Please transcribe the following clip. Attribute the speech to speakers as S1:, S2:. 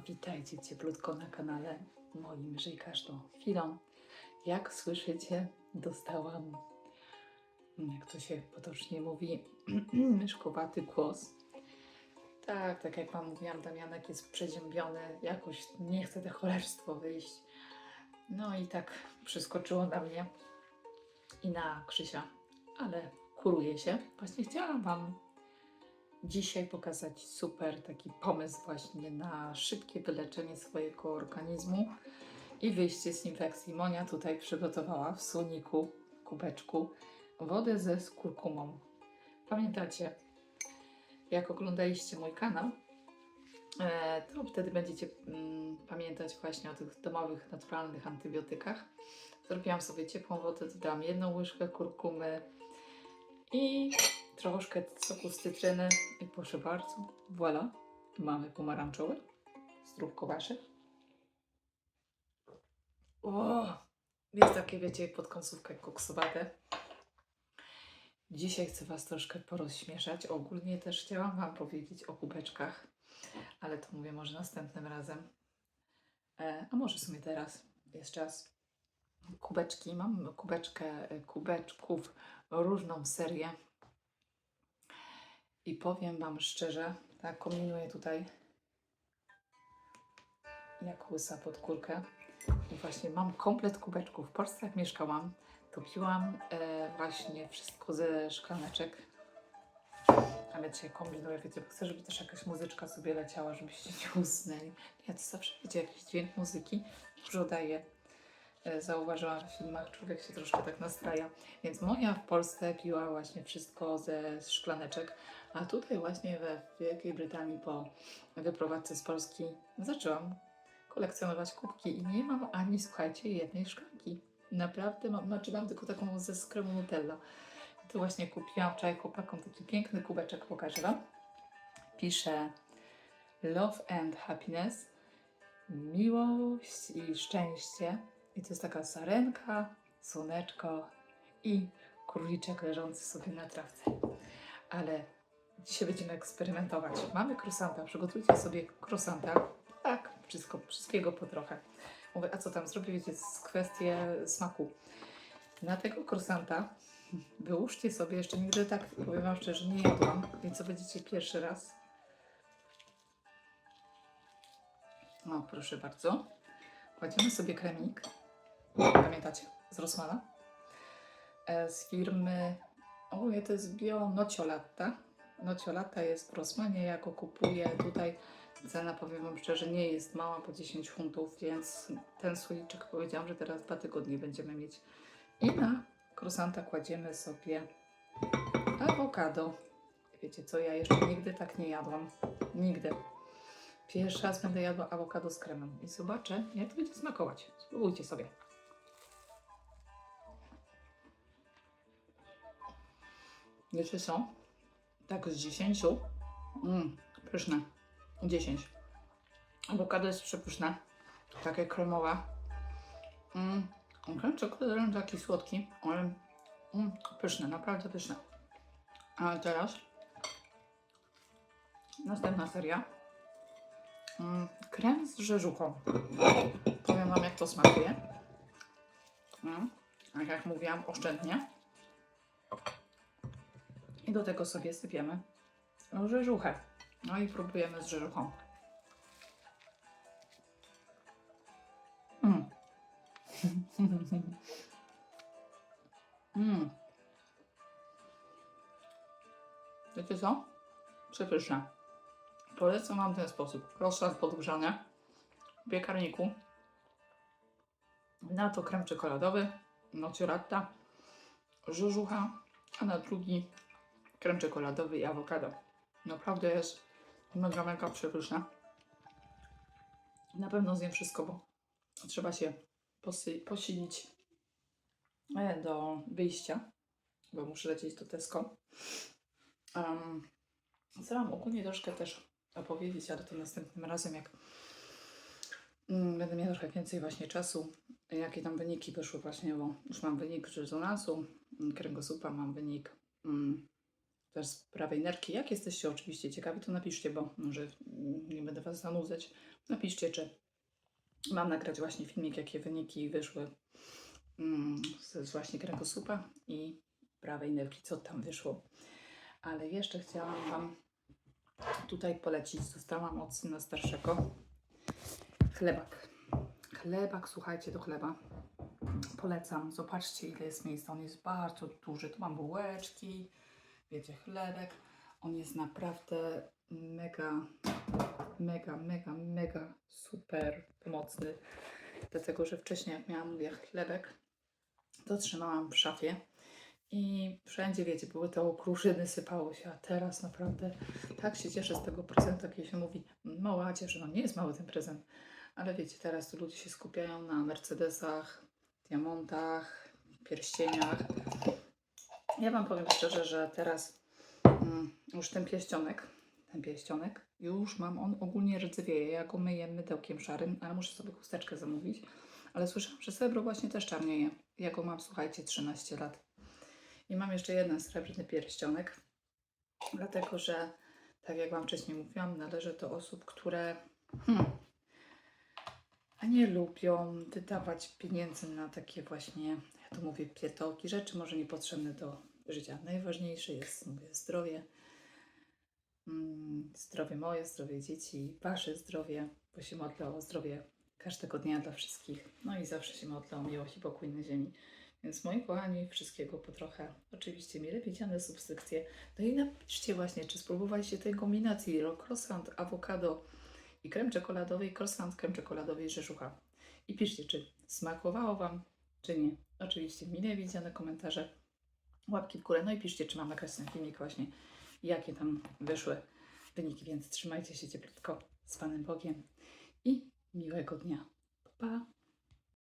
S1: Witajcie cieplutko na kanale moim Żyj każdą chwilą. Jak słyszycie, dostałam, jak to się potocznie mówi, myszkowaty głos. Tak, tak jak Wam mówiłam, Damianek jest przeziębiony, jakoś nie chce te cholerstwo wyjść. No i tak przyskoczyło na mnie i na Krzysia, ale kuruje się. Właśnie chciałam Wam dzisiaj pokazać super taki pomysł właśnie na szybkie wyleczenie swojego organizmu i wyjście z infekcji. Monia tutaj przygotowała w słoniku, kubeczku, wodę ze skurkumą. Pamiętacie, jak oglądaliście mój kanał, e, to wtedy będziecie mm, pamiętać właśnie o tych domowych, naturalnych antybiotykach. Zrobiłam sobie ciepłą wodę, dodałam jedną łyżkę kurkumy i troszkę soku z cytryny i proszę bardzo, voilà, mamy pomarańczowy, zdrówko wasze. O, jest takie, wiecie, pod końcówkę koksowate. Dzisiaj chcę Was troszkę porozśmieszać. Ogólnie też chciałam Wam powiedzieć o kubeczkach, ale to mówię może następnym razem. E, a może w sumie teraz jest czas. Kubeczki, mam kubeczkę e, kubeczków, różną serię. I powiem Wam szczerze, tak kombinuję tutaj jak łysa pod kurkę. I właśnie mam komplet kubeczków. W Polsce jak mieszkałam, to piłam e, właśnie wszystko ze szklaneczek. Ale dzisiaj kombinuję, wiecie, bo chcę, żeby też jakaś muzyczka sobie leciała, żebyście nie usnęli. Ja to zawsze, wiecie, jakiś dźwięk muzyki dużo daje. E, zauważyłam w filmach, człowiek się troszkę tak nastraja. Więc moja w Polsce piła właśnie wszystko ze szklaneczek, a tutaj właśnie we Wielkiej Brytanii po wyprowadzce z Polski zaczęłam kolekcjonować kubki i nie mam ani, słuchajcie, jednej szklanki. Naprawdę mam, znaczy mam tylko taką ze z kremu Nutella. I tu właśnie kupiłam wczoraj chłopakom taki piękny kubeczek, pokażę Wam. Pisze Love and Happiness, miłość i szczęście. I to jest taka sarenka, słoneczko i króliczek leżący sobie na trawce. Ale dzisiaj będziemy eksperymentować. Mamy krosanta, przygotujcie sobie krosanta. Tak, wszystko, wszystkiego po trochę. Mówię, a co tam zrobię, wiecie, z kwestię smaku. Na tego krosanta wyłóżcie sobie, jeszcze nigdy tak, powiem Wam szczerze, nie jadłam, więc co będziecie pierwszy raz. O, proszę bardzo. Kładziemy sobie kremik, pamiętacie, z Rossmana, e, z firmy, o nie, to jest Bio Nociolatta. Nociolatta jest w Rossmanie, ja go kupuję tutaj. Cena, powiem Wam szczerze, nie jest mała, po 10 funtów, więc ten słoiczek powiedziałam, że teraz dwa tygodnie będziemy mieć. I na krosanta kładziemy sobie awokado. Wiecie co, ja jeszcze nigdy tak nie jadłam. Nigdy. Pierwszy raz będę jadła awokado z kremem i zobaczę, jak to będzie smakować. Spróbujcie sobie. Wiecie co? Tak z 10. Mm, pyszne. 10. Awokado jest przepyszne. Takie kremowe. Mm, krem czekoladowy taki słodki, ale mm, pyszne, naprawdę pyszne. A teraz następna seria. Mm, krem z rzeżuchą. Powiem Wam, jak to smakuje. Mm, tak jak mówiłam, oszczędnie. Do tego sobie sypiemy rzeżuchę. No i próbujemy z rzeżuchą. Mm. mm. Wiecie co? Przepyszne. Polecam Wam ten sposób. Croissant podgrzany w piekarniku. Na to krem czekoladowy, nocioratta, rzeżucha, a na drugi krem czekoladowy i awokado. Naprawdę jest mega, mega przepyszne. Na pewno zjem wszystko, bo trzeba się posilić e, do wyjścia, bo muszę lecieć do Tesco. Um, chcę Wam ogólnie troszkę też opowiedzieć, ale to następnym razem, jak mm, będę miała trochę więcej właśnie czasu, jakie tam wyniki wyszły właśnie, bo już mam wynik rezonansu, mm, kręgosłupa, mam wynik mm, też z prawej nerki. Jak jesteście oczywiście ciekawi, to napiszcie, bo może nie będę Was zanudzać. Napiszcie, czy mam nagrać właśnie filmik, jakie wyniki wyszły mm, z właśnie kręgosłupa i prawej nerki, co tam wyszło. Ale jeszcze chciałam Wam tutaj polecić, dostałam od syna starszego chlebak. Chlebak, słuchajcie, do chleba. Polecam. Zobaczcie, ile jest miejsca. On jest bardzo duży. Tu mam bułeczki, wiecie, chlebek. On jest naprawdę mega, mega, mega, mega super pomocny. Dlatego, że wcześniej, jak miałam, mówię, chlebek, to trzymałam w szafie. I wszędzie, wiecie, były te okruszyny, sypało się, a teraz naprawdę tak się cieszę z tego prezentu, jak się mówi, mała cieszę, no nie jest mały ten prezent, ale wiecie, teraz ludzie się skupiają na Mercedesach, diamontach, pierścieniach. Ja Wam powiem szczerze, że teraz mm, już ten pierścionek, ten pierścionek, już mam, on ogólnie rdzewieje. Ja go myję mydełkiem szarym, ale muszę sobie chusteczkę zamówić. Ale słyszałam, że srebro właśnie też czarnieje. Ja go mam, słuchajcie, 13 lat. I mam jeszcze jeden srebrny pierścionek, dlatego że, tak jak Wam wcześniej mówiłam, należy do osób, które hmm, nie lubią wydawać pieniędzy na takie właśnie, to mówię, pietołki, rzeczy może niepotrzebne do życia. Najważniejsze jest, mówię, zdrowie. Mm, Zdrowie moje, zdrowie dzieci, wasze zdrowie, bo się modlę o zdrowie każdego dnia dla wszystkich. No i zawsze się modlę o miłość i pokój na ziemi. Więc moi kochani, wszystkiego po trochę. Oczywiście mile widziane subskrypcje. No i napiszcie właśnie, czy spróbowaliście tej kombinacji croissant, awokado i krem czekoladowy i croissant, krem czekoladowy i rzeżucha. I piszcie, czy smakowało Wam, czy nie. Oczywiście mile widziane komentarze, łapki w górę. No i piszcie, czy mam nagrać ten filmik właśnie, jakie tam wyszły wyniki. Więc trzymajcie się cieplutko z Panem Bogiem i miłego dnia. Pa! pa.